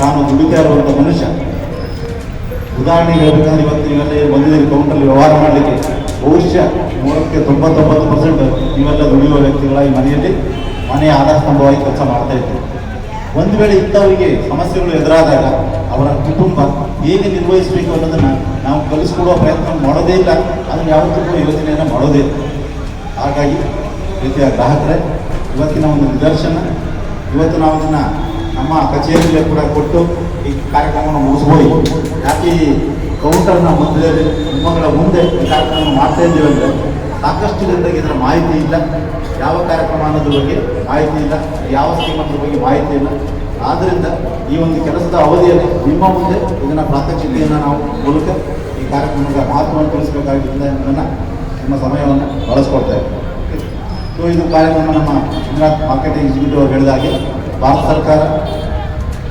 ತಾನು ದುಡಿತಾ ಇರುವಂಥ ಮನುಷ್ಯ. ಉದಾಹರಣೆಗೆ ಹೇಳ್ಬೇಕಂದ್ರೆ ಇವತ್ತು ನೀವೆಲ್ಲ ಬಂದಿದ್ದೀರಿ ಕೌಂಟಲ್ಲಿ ವ್ಯವಹಾರ ಮಾಡಲಿಕ್ಕೆ. ಬಹುಶಃ ನೂರಕ್ಕೆ ತೊಂಬತ್ತೊಂಬತ್ತು ಪರ್ಸೆಂಟ್ ನೀವೆಲ್ಲ ದುಡಿಯುವ ವ್ಯಕ್ತಿಗಳ ಈ ಮನೆಯಲ್ಲಿ ಮನೆಯ ಆಧಾರ ಸ್ತಂಭವಾಗಿ ಕೆಲಸ ಮಾಡ್ತಾ ಇತ್ತು ಒಂದು ವೇಳೆ ಇಂಥವರಿಗೆ ಸಮಸ್ಯೆಗಳು ಎದುರಾದಾಗ ಅವರ ಕುಟುಂಬ ಹೇಗೆ ನಿರ್ವಹಿಸಬೇಕು ಅನ್ನೋದನ್ನು ನಾವು ಕಲಿಸ್ಕೊಡುವ ಪ್ರಯತ್ನ ಮಾಡೋದೇ ಇಲ್ಲ. ಅದನ್ನು ಯಾವತ್ತೂ ಕೂಡ ಯೋಜನೆಯನ್ನು ಮಾಡೋದೇ ಇಲ್ಲ. ಹಾಗಾಗಿ ರೀತಿಯ ಗ್ರಾಹಕರೇ, ಇವತ್ತಿನ ಒಂದು ನಿದರ್ಶನ, ಇವತ್ತು ನಾವು ಇದನ್ನು ನಮ್ಮ ಕಚೇರಿಯಲ್ಲಿ ಕೂಡ ಕೊಟ್ಟು ಈ ಕಾರ್ಯಕ್ರಮವನ್ನು ಮುಗಿಸ್ಬೋದು. ಯಾಕೆ ಕೌಂಟರ್ನ ಮುಂದೆ ನಿಮ್ಮಗಳ ಮುಂದೆ ಈ ಕಾರ್ಯಕ್ರಮ ಮಾಡ್ತಾ ಇದ್ದೀವಿ ಅಂದರೆ ಸಾಕಷ್ಟು ಜನರಿಗೆ ಇದರ ಮಾಹಿತಿ ಇಲ್ಲ. ಯಾವ ಕಾರ್ಯಕ್ರಮ ಅನ್ನೋದ್ರ ಬಗ್ಗೆ ಮಾಹಿತಿ ಇಲ್ಲ. ಯಾವ ಸ್ಕೀಮ್ ಅನ್ನೋದ್ರ ಬಗ್ಗೆ ಮಾಹಿತಿ ಇಲ್ಲ. ಆದ್ದರಿಂದ ಈ ಒಂದು ಕೆಲಸದ ಅವಧಿಯಲ್ಲಿ ನಿಮ್ಮ ಮುಂದೆ ಇದನ್ನು ಪ್ರಾತ್ಯಕ್ಷಿಕೆಯನ್ನು ನಾವು ಮೂಲಕ ಈ ಕಾರ್ಯಕ್ರಮದ ಮಹತ್ವವನ್ನು ತಿಳಿಸಬೇಕಾಗಿದೆ ಅನ್ನೋದನ್ನು ನಿಮ್ಮ ಸಮಯವನ್ನು ಬಳಸ್ಕೊಡ್ತೇವೆ ಸೊ ಇದು ಕಾರ್ಯಕ್ರಮ ನಮ್ಮ ಗುಜರಾತ್ ಮಾರ್ಕೆಟಿಂಗ್ ಎಕ್ಸಿಕ್ಯೂಟಿವ್ ಅವರು ಹೇಳಿದಾಗೆ ಭಾರತ ಸರ್ಕಾರ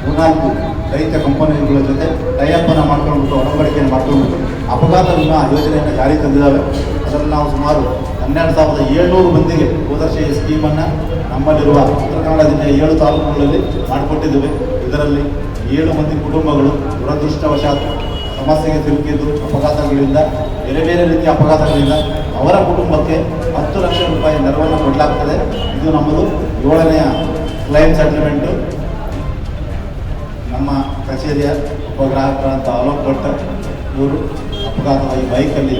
ಮೂರ್ನಾಲ್ಕು ರೈತ ಕಂಪನಿಗಳ ಜೊತೆ ಟೈಅಪ್ಪನ್ನು ಮಾಡ್ಕೊಂಡ್ಬಿಟ್ಟು ಒಡಂಬಡಿಕೆಯನ್ನು ಮಾಡ್ಕೊಂಡ್ಬಿಟ್ಟು ಅಪಘಾತ ವಿಮಾ ಯೋಜನೆಯನ್ನು ಜಾರಿ ತಂದಿದ್ದಾವೆ. ಅದರಲ್ಲಿ ನಾವು ಸುಮಾರು ಹನ್ನೆರಡು ಸಾವಿರದ ಏಳ್ನೂರು ಮಂದಿಗೆ ಹೋದರ್ಶ ಈ ಸ್ಕೀಮನ್ನು ನಮ್ಮಲ್ಲಿರುವ ಉತ್ತರ ಕನ್ನಡ ಜಿಲ್ಲೆಯ ಏಳು ತಾಲೂಕುಗಳಲ್ಲಿ ಮಾಡಿಕೊಟ್ಟಿದ್ದೇವೆ. ಇದರಲ್ಲಿ ಏಳು ಮಂದಿ ಕುಟುಂಬಗಳು ದುರದೃಷ್ಟವಶಾತ್ ಸಮಸ್ಯೆಗೆ ಸಿಲುಕಿದ್ದು ಅಪಘಾತಗಳಿಂದ, ಬೇರೆ ಬೇರೆ ರೀತಿಯ ಅಪಘಾತಗಳಿಂದ ಅವರ ಕುಟುಂಬಕ್ಕೆ ಹತ್ತು ಲಕ್ಷ ರೂಪಾಯಿ ನೆರವನ್ನು ಕೊಡಲಾಗ್ತದೆ. ಇದು ನಮ್ಮದು ಏಳನೆಯ ಕ್ಲೈಮ್ ಸೆಟಲ್ಮೆಂಟು. ನಮ್ಮ ಕಚೇರಿಯ ಉಪಗ್ರಾಹಕರಂತ ಅಲೋಕ್ ಭಟ್ ಇವರು ಅಪಘಾತವಾಗಿ ಬೈಕಲ್ಲಿ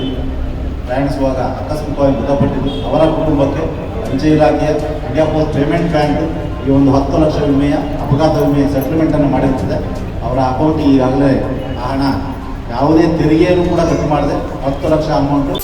ಪ್ರಯಾಣಿಸುವಾಗ ಆಕಸ್ಮಿಕವಾಗಿ ಮೃತಪಟ್ಟಿದ್ದು, ಅವರ ಕುಟುಂಬಕ್ಕೆ ಅಂಚೆ ಇಲಾಖೆಯ ಇಂಡಿಯಾ ಪೋಸ್ಟ್ ಪೇಮೆಂಟ್ ಬ್ಯಾಂಕ್ ಈ ಒಂದು ಹತ್ತು ಲಕ್ಷ ವಿಮೆಯ ಅಪಘಾತ ವಿಮೆಯ ಸೆಟಲ್ಮೆಂಟನ್ನು ಮಾಡಿರ್ತದೆ. ಅವರ ಅಕೌಂಟಿಗೆ ಈಗಾಗಲೇ ಆ ಹಣ ಯಾವುದೇ ತೆರಿಗೆಯನ್ನು ಕೂಡ ಕಟ್ ಮಾಡದೆ ಹತ್ತು ಲಕ್ಷ ಅಮೌಂಟು